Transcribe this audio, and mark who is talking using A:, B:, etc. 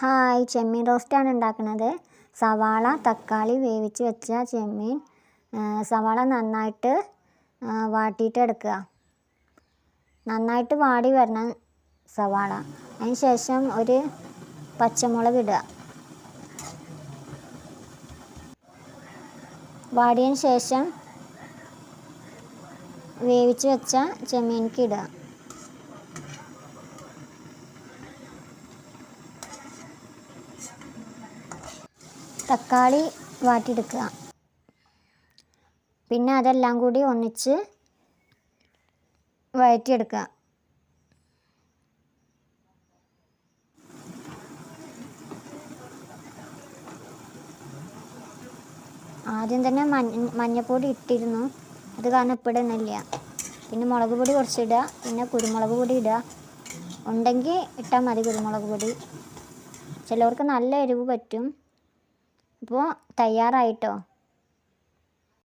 A: Hi ചെമ്മീൻ റോസ്റ്റാണ് ഉണ്ടാക്കുന്നത്. സവാള തക്കാളി വേവിച്ച് വെച്ച ചെമ്മീൻ. സവാള നന്നായിട്ട് വാട്ടിയിട്ട് എടുക്കുക. നന്നായിട്ട് വാടി വരണം സവാള. അതിന് ശേഷം ഒരു പച്ചമുളക് ഇടുക. വാടിയതിന് ശേഷം വേവിച്ച് വെച്ച ചെമ്മീനിക്ക് ഇടുക. തക്കാളി വാട്ടിയെടുക്കുക. പിന്നെ അതെല്ലാം കൂടി ഒന്നിച്ച് വഴറ്റിയെടുക്കുക. ആദ്യം തന്നെ മഞ്ഞ മഞ്ഞപ്പൊടി ഇട്ടിരുന്നു. അത് കാരണം ഇപ്പിടുന്നില്ല പിന്നെ മുളക് പൊടി കുറച്ചിടുക പിന്നെ കുരുമുളക് പൊടി ഇടുക. ഉണ്ടെങ്കിൽ ഇട്ടാൽ മതി കുരുമുളക് പൊടി. ചിലവർക്ക് നല്ല എരിവ് പറ്റും. ഇപ്പോൾ തയ്യാറായിട്ടോ